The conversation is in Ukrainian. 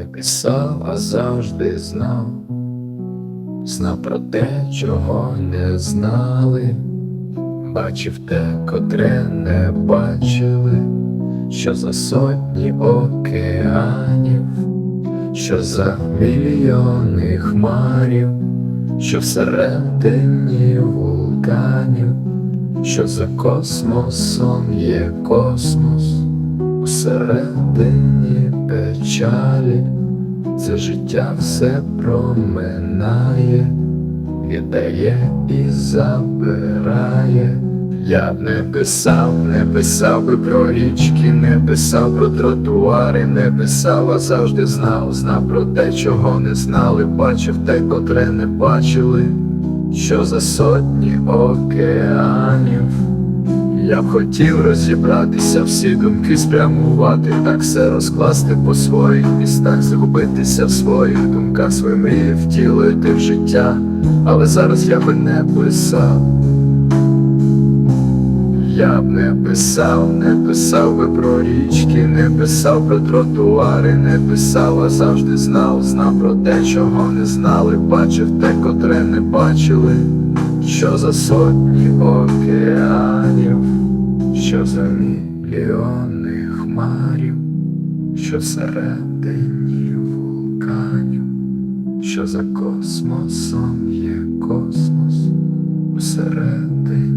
не писав, а завжди знав, знав про те, чого не знали, бачив те, котре не бачили, що за сотні океанів, що за мільйони хмарів, що всередині вулканів, що за космосом є космос, усередині печалі, це життя все проминає, віддає і забирає. Я не писав, не писав би про річки, не писав про тротуари, не писав, а завжди знав, знав про те, чого не знали, бачив те, котре не бачили, що за сотні океанів. Я б хотів розібратися, всі думки спрямувати, так все розкласти по своїх містах, загубитися в своїх думках, свої мрії втілити в життя, але зараз я би не писав. Я б не писав, не писав би про річки, не писав про тротуари, не писав, а завжди знав, знав про те, чого не знали, бачив те, котре не бачили, що за сотні океанів, що за мільйони хмарів, що середині вулканів, що за космосом є космос, усередині.